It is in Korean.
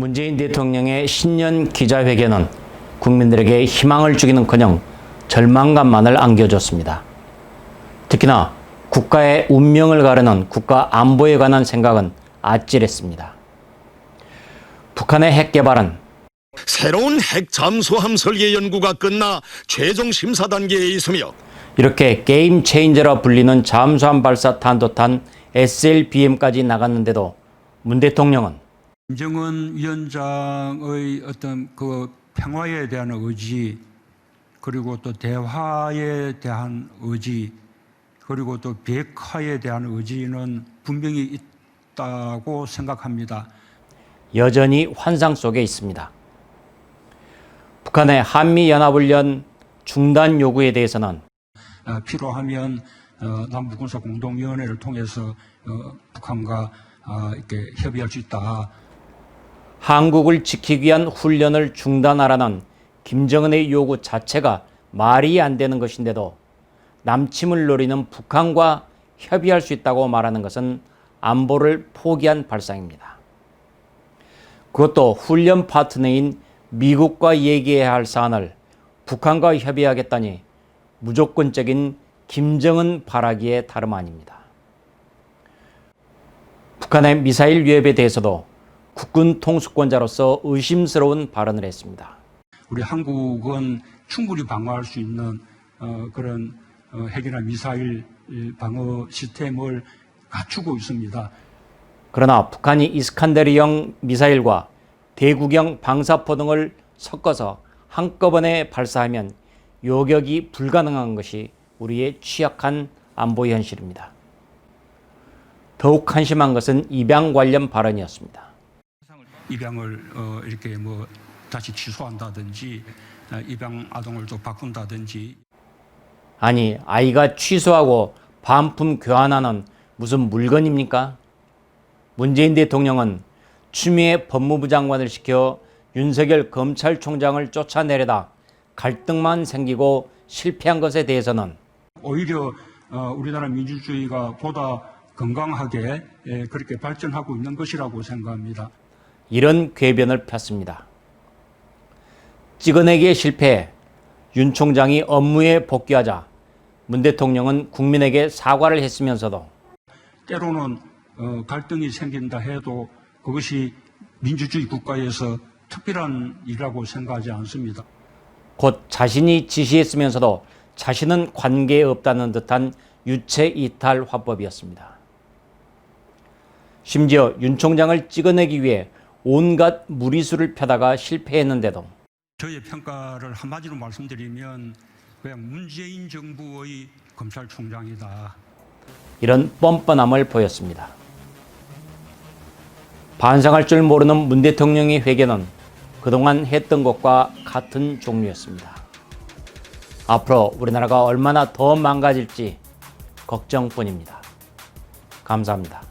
문재인 대통령의 신년 기자회견은 국민들에게 희망을 주기는커녕 절망감만을 안겨줬습니다. 특히나 국가의 운명을 가르는 국가 안보에 관한 생각은 아찔했습니다. 북한의 핵 개발은 새로운 핵 잠수함 설계 연구가 끝나 최종 심사 단계에 있으며 이렇게 게임 체인저라 불리는 잠수함 발사 탄도탄 SLBM까지 나갔는데도 문 대통령은 김정은 위원장의 어떤 그 평화에 대한 의지 그리고 또 대화에 대한 의지 그리고 또 비핵화에 대한 의지는 분명히 있다고 생각합니다. 여전히 환상 속에 있습니다. 북한의 한미연합훈련 중단 요구에 대해서는 어, 필요하면 어, 남북군사 공동위원회를 통해서 어, 북한과 어, 이렇게 협의할 수 있다. 한국을 지키기 위한 훈련을 중단하라는 김정은의 요구 자체가 말이 안 되는 것인데도 남침을 노리는 북한과 협의할 수 있다고 말하는 것은 안보를 포기한 발상입니다. 그것도 훈련 파트너인 미국과 얘기해야 할 사안을 북한과 협의하겠다니 무조건적인 김정은 바라기에 다름 아닙니다. 북한의 미사일 위협에 대해서도 국군 통수권자로서 의심스러운 발언을 했습니다. 우리 한국은 충분히 방어할 수 있는 어, 그런 어, 핵이나 미사일 방어 시스템을 갖추고 있습니다. 그러나 북한이 이스칸데르형 미사일과 대구경 방사포 등을 섞어서 한꺼번에 발사하면 요격이 불가능한 것이 우리의 취약한 안보 현실입니다. 더욱 한심한 것은 입양 관련 발언이었습니다. 입양을 어, 이렇게 뭐 다시 취소한다든지 어, 입양 아동을 또 바꾼다든지 아니, 아이가 취소하고 반품 교환하는 무슨 물건입니까? 문재인 대통령은 추미애 법무부 장관을 시켜 윤석열 검찰총장을 쫓아내려다 갈등만 생기고 실패한 것에 대해서는 오히려 어, 우리나라 민주주의가 보다 건강하게 예, 그렇게 발전하고 있는 것이라고 생각합니다. 이런 궤변을 폈습니다. 찍어내기에 실패해 윤 총장이 업무에 복귀하자 문 대통령은 국민에게 사과를 했으면서도 때로는 어, 갈등이 생긴다 해도 그것이 민주주의 국가에서 특별한 일이라고 생각하지 않습니다. 곧 자신이 지시했으면서도 자신은 관계에 없다는 듯한 유체 이탈 화법이었습니다. 심지어 윤 총장을 찍어내기 위해 온갖 무리수를 펴다가 실패했는데도 저의 평가를 한마디로 말씀드리면 그냥 문재인 정부의 검찰총장이다. 이런 뻔뻔함을 보였습니다. 반성할 줄 모르는 문 대통령의 회견은 그동안 했던 것과 같은 종류였습니다. 앞으로 우리나라가 얼마나 더 망가질지 걱정뿐입니다. 감사합니다.